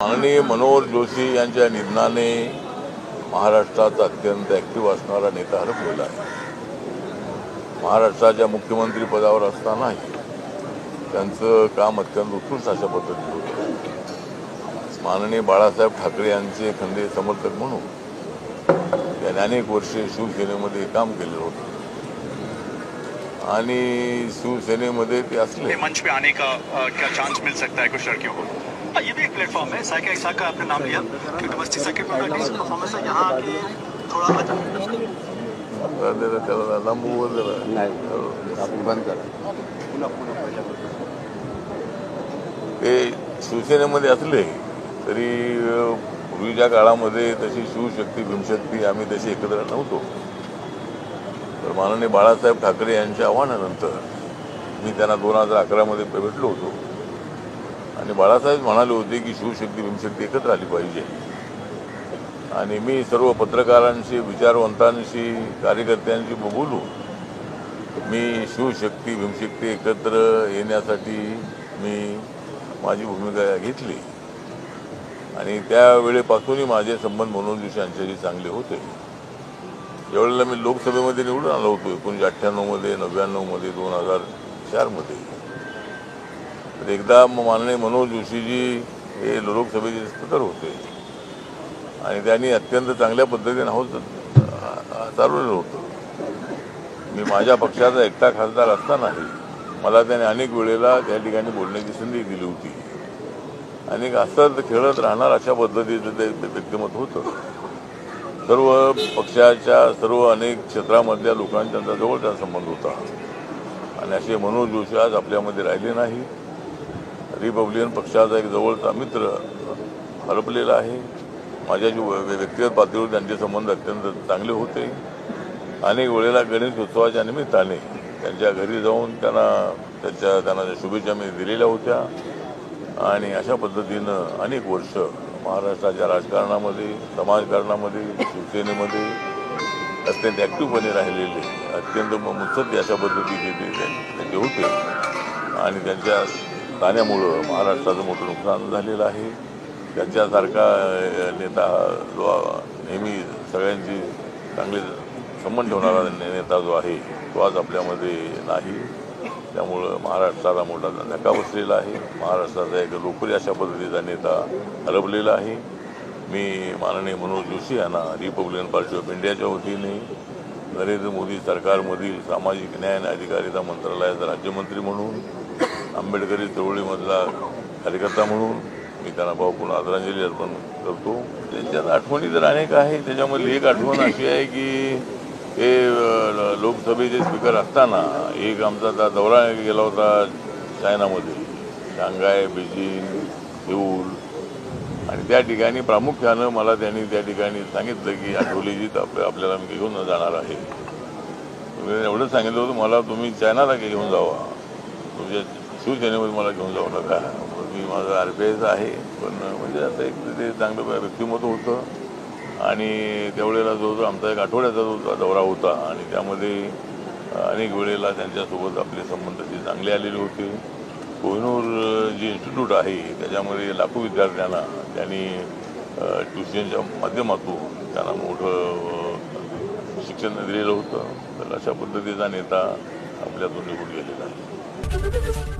माननीय मनोहर जोशी यांच्या निधनाने महाराष्ट्राचा अत्यंत ॲक्टिव्ह असणारा नेता हरपलेला आहे. महाराष्ट्राच्या मुख्यमंत्री पदावर असतानाही त्यांचं काम अत्यंत उत्कृष्ट अशा पद्धतीने होतं. माननीय बाळासाहेब ठाकरे यांचे खंदे समर्थक म्हणून त्यांनी अनेक वर्षे शिवसेनेमध्ये काम केलेलं होतं. आणि शिवसेनेमध्ये ते असले मंच पे आने का क्या चान्स मिल सकता है कुछ लड़कियों को? हाँ, ये भी एक प्लेटफॉर्म है साइकिल एक्सा का आपने नाम लिया क्योंकि मस्ती सर्किट में प्रैक्टिस परफॉर्मेंस है यहाँ आके थोड़ा अच्छा जरा त्याला लांबू वर जरा नाही आपण बंद करा ते शिवसेनेमध्ये असले तरी पूर्वीच्या काळामध्ये तशी शिवशक्ती भीमशक्ती आम्ही तशी एकत्र नव्हतो. तर माननीय बाळासाहेब ठाकरे यांच्या आव्हानानंतर मी त्यांना दोन हजार अकरामध्ये भेटलो होतो. आणि बाळासाहेब म्हणाले होते की शिवशक्ती भीमशक्ती एकत्र आली पाहिजे. आणि मी सर्व पत्रकारांशी विचारवंतांशी कार्यकर्त्यांशी बोलू. मी शिवशक्ती भीमशक्ती एकत्र येण्यासाठी मी माझी भूमिका घेतली. आणि त्यावेळेपासूनही माझे संबंध मनोज जोशी यांच्याशी चांगले होते. ज्यावेळेला मी लोकसभेमध्ये निवडून आलो होतो एकोणीसशे अठ्ठ्याण्णवमध्ये नव्याण्णवमध्ये दोन हजार चारमध्ये. तर एकदा माननीय मनोज जोशीजी हे लोकसभेचे स्पीकर होते. आणि त्यांनी अत्यंत चांगल्या पद्धतीने होत चालवलेलं होतं. मी माझ्या पक्षाचा एकटा खासदार असतानाही मला त्याने अनेक वेळेला त्या ठिकाणी बोलण्याची संधी दिली होती. आणि हसत खेळत राहणार अशा पद्धतीचं ते व्यक्तिमत्व होतं. सर्व पक्षाच्या सर्व अनेक क्षेत्रामधल्या लोकांचा त्यांचा जवळचा संबंध होता. आणि असे मनोज जोशी आज आपल्यामध्ये राहिले नाही रिपब्लिकन पक्षाचा एक जवळचा मित्र हरपलेला आहे. माझ्या जी व्यक्तिगत पातळीवर त्यांचे संबंध अत्यंत चांगले होते. अनेक वेळेला गणेश उत्सवाच्या निमित्ताने त्यांच्या घरी जाऊन त्यांना त्यांच्या त्यांना शुभेच्छा मी दिलेल्या होत्या. आणि अशा पद्धतीनं अनेक वर्ष महाराष्ट्राच्या राजकारणामध्ये समाजकारणामध्ये शिवसेनेमध्ये अत्यंत ॲक्टिव्हपणे राहिलेले अत्यंत म- मुत्सद्दी अशा पद्धतीचे ते त्यांचे होते. आणि त्यांच्या जाण्यामुळं महाराष्ट्राचं मोठं नुकसान झालेलं आहे. त्यांच्यासारखा नेता जो नेहमी सगळ्यांची चांगले संबंध ठेवणारा नेता जो आहे तो आज आपल्यामध्ये नाही. त्यामुळं महाराष्ट्राला मोठा धक्का बसलेला आहे. महाराष्ट्राचा एक लोकप्रिय अशा पद्धतीचा नेता हरपलेला आहे. मी माननीय मनोज जोशी यांना रिपब्लिकन पार्टी ऑफ इंडियाच्या वतीने नरेंद्र मोदी सरकारमधील सामाजिक न्याय आणि अधिकारिता मंत्रालयाचा राज्यमंत्री म्हणून आंबेडकरी चळवळीमधला कार्यकर्ता म्हणून मी त्यांना भावपूर्ण आदरांजली अर्पण करतो. त्यांच्यात आठवणी तर अनेक आहे त्याच्यामधली एक आठवण अशी आहे की ते लोकसभेचे स्पीकर असताना एक आमचा त्या दौरा गेला होता चायनामध्ये. Shanghai Beijing Seoul. आणि त्या ठिकाणी प्रामुख्यानं मला त्यांनी त्या ठिकाणी सांगितलं की आठवलीजी तर आपल्याला मी घेऊन जाणार आहे. तुम्ही एवढं सांगितलं होतं मला तुम्ही चायनाला घेऊन जावा. तुमच्या शिवसेनेमध्ये मला घेऊन जाऊ नका. मी माझं आर पी आयचं आहे पण म्हणजे असं एक ते चांगलं व्यक्तिमत्व होतं. आणि त्यावेळेला जो जो आमचा एक आठवड्याचा जो दौरा होता आणि त्यामध्ये अनेक वेळेला त्यांच्यासोबत आपले संबंध जे चांगले आलेले होते. कोहिनूर जे इन्स्टिट्यूट आहे त्याच्यामध्ये लाखो विद्यार्थ्यांना त्यांनी ट्युशनच्या माध्यमातून त्यांना मोठं शिक्षण दिलेलं होतं. तर अशा पद्धतीचा नेता आपल्यातून निघून गेलेला आहे.